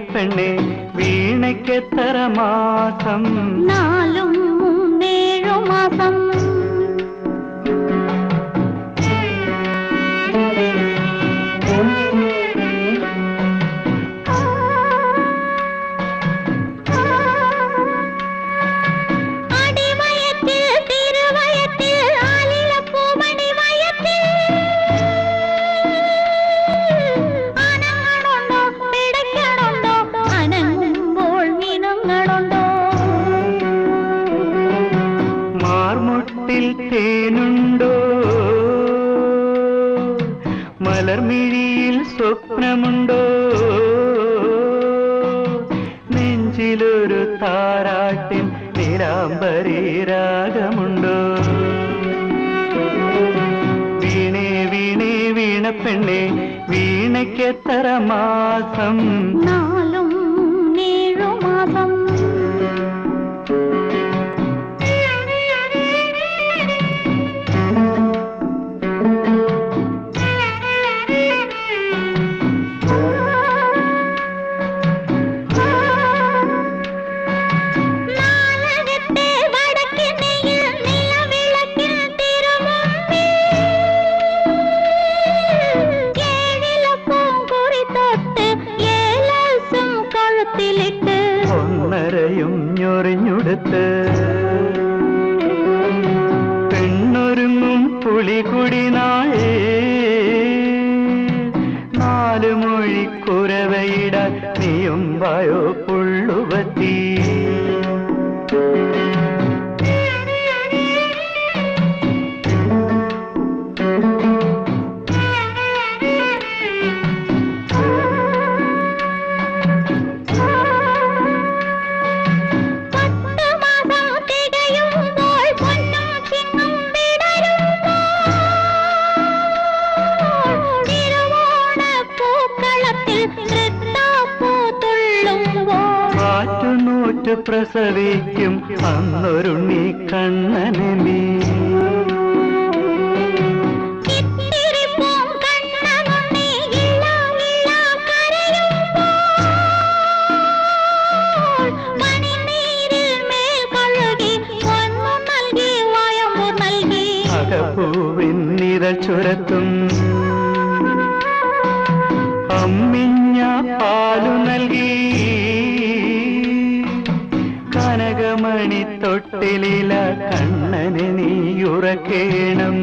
பெண்ணே வீணைக்கு தரமாசம். நாளும் തേനുണ്ടോ മലർമിഴിയിൽ സ്വപ്നമുണ്ടോ? നെഞ്ചിലൊരു താരാട്ടിൻ നിലാംബരി രാഗമുണ്ടോ? വീണേ വീണേ വീണ പെണ്ണേ വീണയ്ക്കെത്ര മാസം? നാലും ഏഴു മാസം ഒന്നരയും ഞൊറിഞ്ഞുടുത്ത്. പെണ്ണൊരുങ്ങും പുളികുടി വായോ പുള്ളുവത്തി കാറ്റുനൂറ്റ് പ്രസവിക്കും അന്നൊരുണ്ണി കണ്ണനെ നീ. അകപ്പൂവിൻ നിഴൽ ചുരത്തും അമ്മിഞ്ഞ പാലു നൽകി. കനകമണി തൊട്ടിലില കണ്ണനെ നീ ഉറക്കേണം